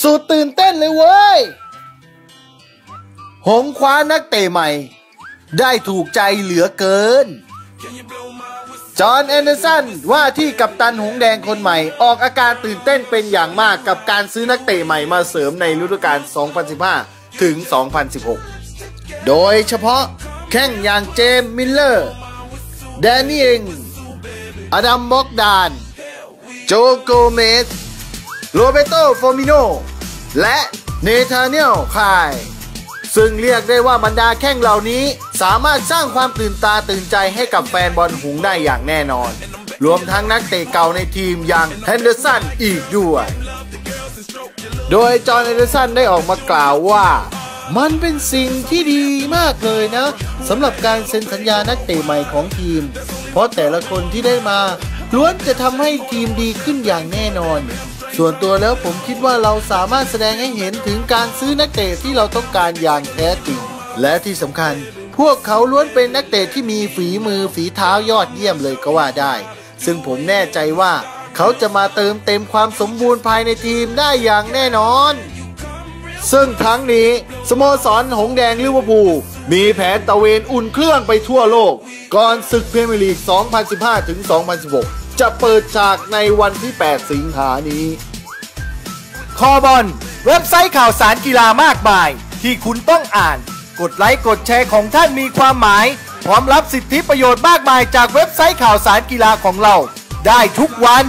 สุดตื่นเต้นเลยเว้ย หงคว้านักเตะใหม่ ได้ถูกใจเหลือเกิน จอห์นแอนเดอร์สันว่าที่กัปตันหงแดงคนใหม่ ออกอาการตื่นเต้นเป็นอย่างมากกับการซื้อนักเตะใหม่มาเสริมในฤดูกาล 2015 ถึง 2016 โดยเฉพาะแข้งอย่างเจมมิลเลอร์ แดนนี่เองอดัมบ็อกดาน โจโกเมส โรเบโตฟอร์มิโน และเนธาเนียลคาย ซึ่งเรียกได้ว่าบรรดาแข้งเหล่านี้ สามารถสร้างความตื่นตาตื่นใจให้กับแฟนบอลหุงได้อย่างแน่นอน รวมทั้งนักเตะเก่าในทีมอย่างแฮนเดอร์สันอีกด้วย โดยจอห์นแอนเดอร์สันได้ออกมากล่าวว่ามันเป็นสิ่งที่ดีมากเลยนะสำหรับการเซ็นสัญญานักเตะใหม่ของทีม เพราะแต่ละคนที่ได้มาล้วนจะทำให้ทีมดีขึ้นอย่างแน่นอน ส่วนตัวแล้วผมคิดว่าเราสามารถแสดงให้เห็นถึงการซื้อนักเตะที่เราต้องการอย่างแท้จริง และที่สำคัญ พวกเขาล้วนเป็นนักเตะที่มีฝีมือฝีเท้ายอดเยี่ยมเลยก็ว่าได้ ซึ่งผมแน่ใจว่า เขาจะมาเติมเต็มความสมบูรณ์ภายในทีมได้อย่างแน่นอน ซึ่งครั้งนี้สโมสรหงแดงลิเวอร์พูลมีแผนตะเวนอุ่นเครื่องไปทั่วโลก ก่อนศึกพรีเมียร์ลีก 2015ถึง2016 จะเปิดฉากในวันที่ 8 สิงหานี้ คอบอลเว็บไซต์ข่าวสารกีฬามากมาย ที่คุณต้องอ่าน กดไลค์กดแชร์ของท่านมีความหมาย พร้อมรับสิทธิประโยชน์มากมายจากเว็บไซต์ข่าวสารกีฬาของเรา ได้ทุกวัน